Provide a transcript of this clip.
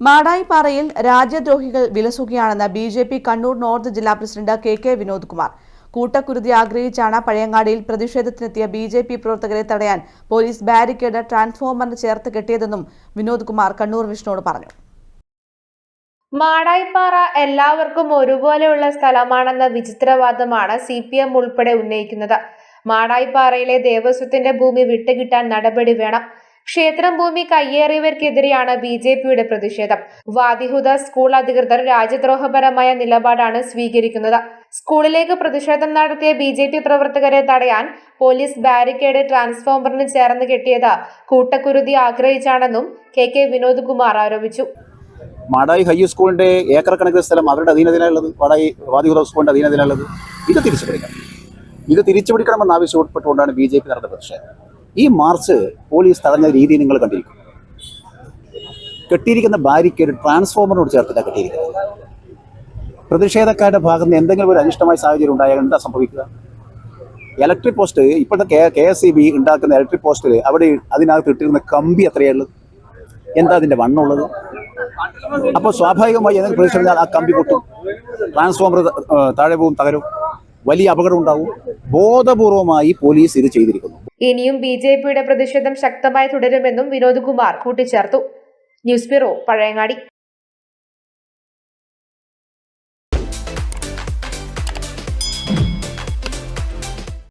മാടായിപ്പാറയിൽ രാജ്യദ്രോഹികൾ വിലസുകയാണെന്ന് B J P Kannur north ജില്ലാ president K K Vinod Kumar കൂട്ടക്കുരുതി ആഗ്രഹിച്ചാണ് പഴയങ്ങാടിയിൽ പ്രതിഷേധത്തിനെത്തിയ ബി ജെ പി പ്രവർത്തകരെ തടയാൻ പോലീസ് ബാരിക്കേഡ് ട്രാൻസ്ഫോമറിന് ചേർത്ത് കെട്ടിയതെന്നും വിനോദ് കുമാർ കണ്ണൂർ വിഷ്ണുവോട് പറഞ്ഞു. മാടായിപ്പാറ എല്ലാവർക്കും ഒരുപോലെയുള്ള സ്ഥലമാണെന്ന വിചിത്രവാദമാണ് സി പി എം ഉൾപ്പെടെ ഉന്നയിക്കുന്നത്. മാടായിപ്പാറയിലെ ദേവസ്വത്തിന്റെ ഭൂമി വിട്ടുകിട്ടാൻ നടപടി വേണം. ക്ഷേത്രം ഭൂമി കയ്യേറിയവർക്കെതിരെയാണ് ബി ജെ പിയുടെ പ്രതിഷേധം. വാദിഹുദ സ്കൂൾ അധികൃതർ രാജ്യദ്രോഹപരമായ നിലപാടാണ് സ്വീകരിക്കുന്നത്. സ്കൂളിലേക്ക് പ്രതിഷേധം നടത്തിയ ബി ജെ പി പ്രവർത്തകരെ തടയാൻ പോലീസ് ബാരിക്കേഡ് ട്രാൻസ്ഫോമറിന് ചേർന്ന് കെട്ടിയത് കൂട്ടക്കുരുതി ആഗ്രഹിച്ചാണെന്നും കെ കെ വിനോദ് കുമാർ ആരോപിച്ചു. മാടായി ഹൈ സ്കൂളിന്റെ ഏക്കർ കണക്കിന് സ്ഥലം അവരുടെ അധീനതയിലുള്ളത്. മാടായി വാദിഹുദ സ്കൂളിന്റെ അധീനതയിലുള്ളത്. ഇത് തിരിച്ചു പിടിക്കണം ഇത് തിരിച്ചു പിടിക്കണമെന്ന് ആവശ്യപ്പെട്ടുകൊണ്ടാണ് ബി ജെ പി നടന്ന പ്രതിഷേധം. ഈ മാർച്ച് പോലീസ് തടഞ്ഞ രീതി നിങ്ങൾ കണ്ടിരിക്കും. കെട്ടിയിരിക്കുന്ന ബാരിക്കേഡ് ട്രാൻസ്ഫോമറിനോട് ചേർത്തിട്ടാണ് കെട്ടിയിരിക്കുന്നത്. പ്രതിഷേധക്കാരുടെ ഭാഗത്ത് നിന്ന് എന്തെങ്കിലും ഒരു അനിഷ്ടമായ സാഹചര്യം ഉണ്ടായാൽ എന്താ സംഭവിക്കുക? ഇലക്ട്രിക് പോസ്റ്റ് ഇപ്പോഴത്തെ കെ എസ് ഇ ബി ഉണ്ടാക്കുന്ന ഇലക്ട്രിക് പോസ്റ്റിൽ അവിടെ അതിനകത്ത് ഇട്ടിരുന്ന കമ്പി എത്രയുള്ളത് എന്താ അതിന്റെ വണ്ണുള്ളത് അപ്പോൾ സ്വാഭാവികമായി ഏതെങ്കിലും പ്രതിഷേധിച്ചാൽ ആ കമ്പി പൊട്ടും. ട്രാൻസ്ഫോമർ താഴെ പോകും തകരും. വലിയ അപകടം ഉണ്ടാവും. ബോധപൂർവമായി പോലീസ് ഇത് ചെയ്തിരിക്കുന്നു. ഇനിയും ബി ജെ പിയുടെ പ്രതിഷേധം ശക്തമായി തുടരുമെന്നും വിനോദ് കുമാർ കൂട്ടിച്ചേർത്തു. News bureau Pazhayangadi.